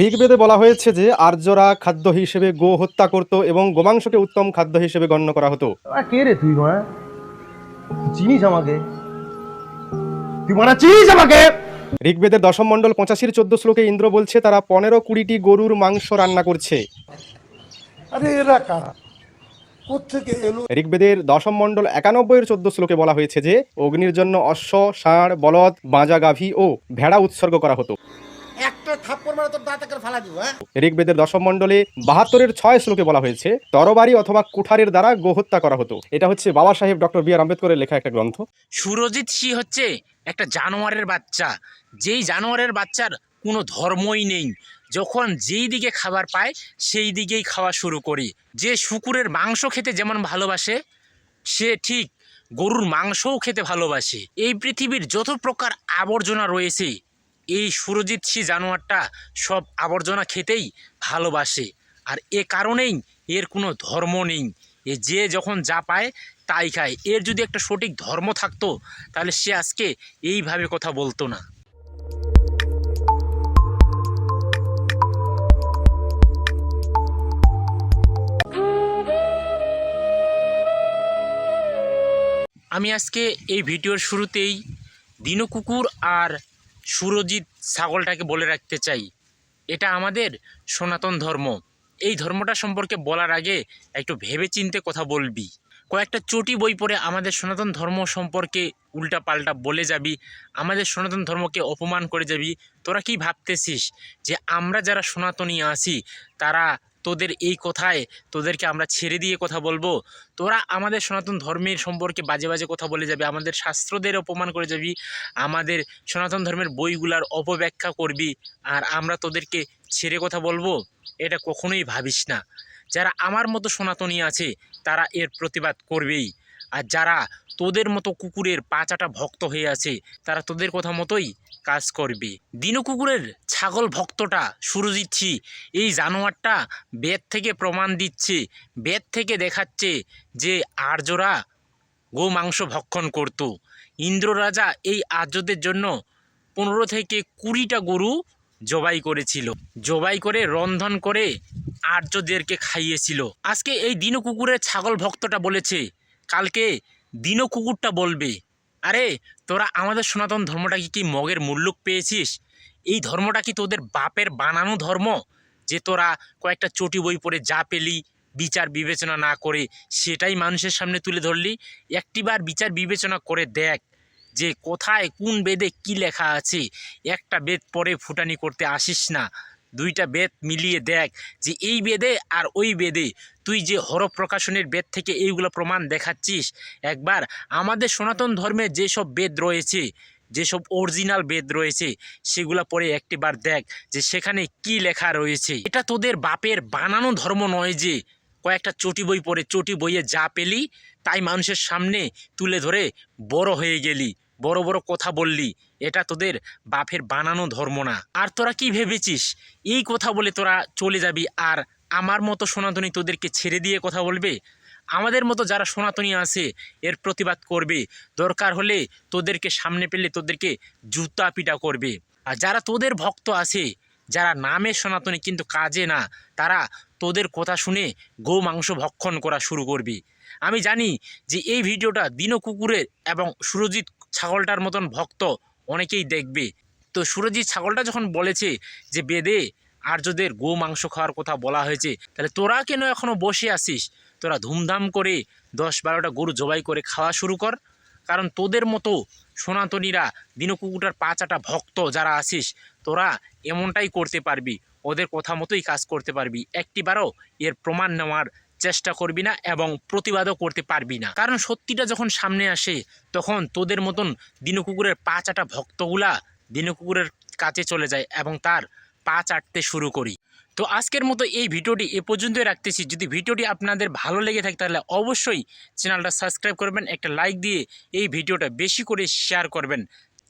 ঋগ্বেদে বলা হয়েছে যে আর্যরা খাদ্য হিসেবে গো হত্যা করত এবং গোমাংসকে উত্তম খাদ্য হিসেবে গণ্য করা হতো। কে রে তুই চিনিস আমাকে? তুই মারা চিনিস আমাকে? ঋগ্বেদের দশম মণ্ডল পঁচাশির চোদ্দ শ্লোকে ইন্দ্র বলছে তারা পনেরো কুড়িটি গরুর মাংস রান্না করছে। আরে এরা কারা? ঋগ্বেদের দশম মণ্ডল একানব্বইয়ের চোদ্দ শ্লোকে বলা হয়েছে যে অগ্নির জন্য অশ্ব ষাঁড় বলদ বাঁজা গাভী ও ভেড়া উৎসর্গ করা হতো। একটা থাপ্পড় মারা তোর দাঁতে করে ফালা দিব হ্যাঁ? ঋগ্বেদের দশম মণ্ডলে বাহাত্তরের ছয় শ্লোকে বলা হয়েছে তরবারি অথবা কুঠারের দ্বারা গোহত্যা করা হতো। এটা হচ্ছে বাবা সাহেব ডক্টর বি আর আম্বেদকরের লেখা একটা গ্রন্থ। সুরজিৎ সিং হচ্ছে একটা জানোয়ারের বাচ্চা। যেই জানোয়ারের বাচ্চার কোনো ধর্মই নেই। যখন যেই দিকে খাবার পায় সেই দিকেই খাওয়া শুরু করি। যে শুকুরের মাংস খেতে যেমন ভালোবাসে সে ঠিক গরুর মাংসও খেতে ভালোবাসে। এই পৃথিবীর যত প্রকার আবর্জনা রয়েছে এই সুরজিৎ সি জানোয়ারটা সব আবর্জনা খেতেই ভালোবাসে। আর এ কারণেই এর কোনো ধর্ম নেই। এ যে যখন যা পায় তাই খায়। এর যদি একটা সঠিক ধর্ম থাকতো, তাহলে সে আজকে এইভাবে কথা বলতো না। আমি আজকে এই ভিডিওর শুরুতেই দিনকুকুর আর সুরজিৎ ছাগলটাকে বলে রাখতে চাই। এটা আমাদের সনাতন ধর্ম। এই ধর্মটা সম্পর্কে বলার আগে একটু ভেবে চিনতে কথা বলবি। কয়েকটা চটি বই পড়ে আমাদের সনাতন ধর্ম সম্পর্কে উল্টা পাল্টা বলে যাবি, আমাদের সনাতন ধর্মকে অপমান করে যাবি। তোরা কি ভাবতেছিস যে আমরা যারা সনাতনী আছি, তারা তোদের এই কথায় তোদেরকে আমরা ছেড়ে দিয়ে কথা বলব। তোরা আমাদের সনাতন ধর্মের সম্পর্কে বাজে বাজে কথা বলে যাবে, আমাদের শাস্ত্রদের অপমান করে যাবি, আমাদের সনাতন ধর্মের বইগুলার অপব্যাখ্যা করবি আর আমরা তোদেরকে ছেড়ে কথা বলব, এটা কখনোই ভাবিস না। যারা আমার মতো সনাতনী আছে, তারা এর প্রতিবাদ করবেই। আর যারা তোদের মতো কুকুরের পাঁচাটা ভক্ত হয়ে আছে, তারা তোদের কথা মতোই কাজ করবে। দিনু কুকুরের ছাগল ভক্তটা সুরজিৎছি এই জানোয়ারটা বেদ থেকে প্রমাণ দিচ্ছে, বেদ থেকে দেখাচ্ছে যে আর্যরা গো মাংস ভক্ষণ করত। ইন্দ্র রাজা এই আর্যদের জন্য পনেরো থেকে কুড়িটা গরু জবাই করেছিল। জবাই করে, রন্ধন করে আর্যদেরকে খাইয়েছিল। আজকে এই দিনু কুকুরের ছাগল ভক্তটা বলেছে কালকে দিনু কুকুরটা বলবে, আরে, তোরা আমাদের সনাতন ধর্মটাকে কি মগের মূল্যক পেয়েছিস? এই ধর্মটা কি তোদের বাপের বানানো ধর্ম? যে তোরা কয়েকটা চটি বই পড়ে যা পেলি, বিচার বিবেচনা না করে সেটাই মানুষের সামনে তুলে ধরলি? একটিবার বিচার বিবেচনা করে দেখ যে কোথায়, কোন বেদে কি লেখা আছে? একটা বেদ পরে ফুটানি করতে আসিস না। দুইটা বেদ মিলিয়ে দেখ যে এই বেদে আর ওই বেদে। তুই যে হর প্রকাশনের বেদ থেকে এইগুলো প্রমাণ দেখাচ্ছিস, একবার আমাদের সনাতন ধর্মে যেসব বেদ রয়েছে, যেসব অরিজিনাল বেদ রয়েছে, সেগুলো পরে একটিবার দেখ যে সেখানে কি লেখা রয়েছে। এটা তোদের বাপের বানানো ধর্ম নয় যে কয়েকটা চটি বই পড়ে, চটি বইয়ে যা পেলি তাই মানুষের সামনে তুলে ধরে বড় হয়ে গেলি, বড় বড় কথা বললি। এটা তোদের বাপের বানানো ধর্ম না। আর তোরা কি ভেবেছিস? এই কথা বলে তোরা চলে যাবি আর আমার মতো সনাতনী তোদেরকে ছেড়ে দিয়ে কথা বলবে? আমাদের মতো যারা সনাতনী আছে, এর প্রতিবাদ করবে। দরকার হলে তোদেরকে সামনে পেলে তোদেরকে জুতা পিটা করবে। আর যারা তোদের ভক্ত আছে, যারা নামে সনাতনী কিন্তু কাজে না, তারা তোদের কথা শুনে গো মাংস ভক্ষণ করা শুরু করবে। আমি জানি যে এই ভিডিওটা দিন কুকুরের এবং সুরজিৎ ছাগলটার মতন ভক্ত অনেকেই দেখবে। তো সুরজিৎ ছাগলটা যখন বলেছে যে, বেদে, আর্যদের গো মাংস খাওয়ার কথা বলা হয়েছে, তাহলে তোরা কেন এখনও বসে আসিস তোরা ধুমধাম করে দশ বারোটা গরু জবাই করে খাওয়া শুরু কর। কারণ তোদের মতো সনাতনীরা দিনকুকুটার পাঁচাটা ভক্ত যারা আসিস তোরা এমনটাই করতে পারবি, ওদের কথা মতোই কাজ করতে পারবি। একটিবারও এর প্রমাণ নেওয়ার চেষ্টা করবি না এবং প্রতিবাদও করতে পারবি না। কারণ সত্যিটা যখন সামনে আসে, তখন তোদের মতন দিনকুকুরের পা চাটা ভক্তগুলা দিনকুকুরের কাছে চলে যায় এবং তার পা চাটতে শুরু করি। তো আজকের মতো এই ভিডিওটি এ পর্যন্তই রাখতেছি। যদি ভিডিওটি আপনাদের ভালো লেগে থাকে তাহলে অবশ্যই চ্যানেলটা সাবস্ক্রাইব করবেন, একটা লাইক দিয়ে এই ভিডিওটা বেশি করে শেয়ার করবেন।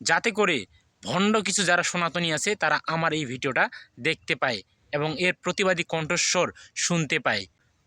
যাতে করে ভণ্ড কিছু যারা সনাতনী আছে, তারা আমার এই ভিডিওটা দেখতে পায় এবং এর প্রতিবাদী কণ্ঠস্বর শুনতে পায়।